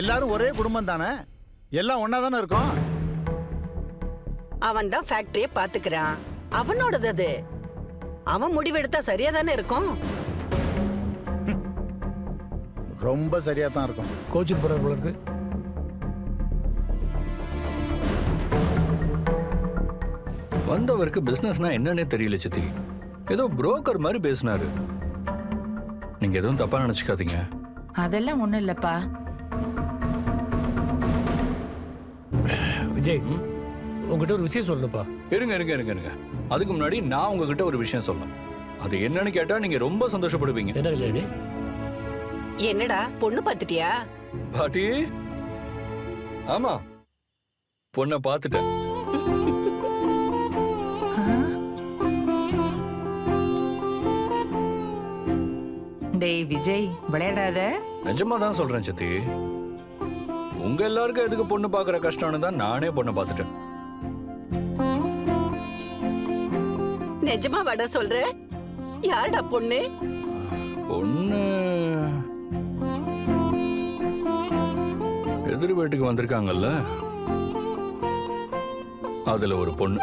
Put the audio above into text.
எல்லாரும் ஒரே குடும்பம் தானே? எல்லாம் ஒன்னா தானே இருக்கோம்? அவன் தான் ஃபேக்டரியை பாத்துக்கிறான். அவனோடது அது. அவன் முடிவெடுத்தா சரியா தானே இருக்கும்? ரொம்ப சரியா தான் இருக்கும். கோச்சிட்டு போற போல இருக்கு. வந்தவருக்கு பிசினஸ்னா என்னன்னே தெரியல சித்தி. ஏதோ புரோக்கர் மாதிரி பேசினாரு. நீங்க எதுவும் தப்பா நினைச்சுக்காதீங்க. அதெல்லாம் ஒண்ணும் இல்லப்பா. விஜய் உங்ககிட்ட ஒரு விஷயம் சொல்லணும்ப்பா. இருங்க இருங்க இருங்க இருங்க. அதுக்கு முன்னாடி நான் உங்ககிட்ட ஒரு விஷயம் சொல்லணும். அது என்னன்னு கேட்டா நீங்க ரொம்ப சந்தோஷப்படுவீங்க. என்ன கல்யாணி? என்னடா பொண்ணு பாத்துட்டியா பாட்டி? ஆமா. பொண்ணை பார்த்துட்டேன். டேய் விஜய் விளையாடாத. நிஜமா தான் சொல்றேன் சித்தி. உங்க எல்லாருக்கும் எதுக்கு பொண்ணு பார்க்குற கஷ்டம்னு தான் நானே பொண்ணை பார்த்துட்டேன். நிஜமா வட சொல்ற? யாருடா பொண்ணு? பொண்ணு எதிர் வீட்டுக்கு வந்திருக்காங்கல்ல? அதுல ஒரு பொண்ணு.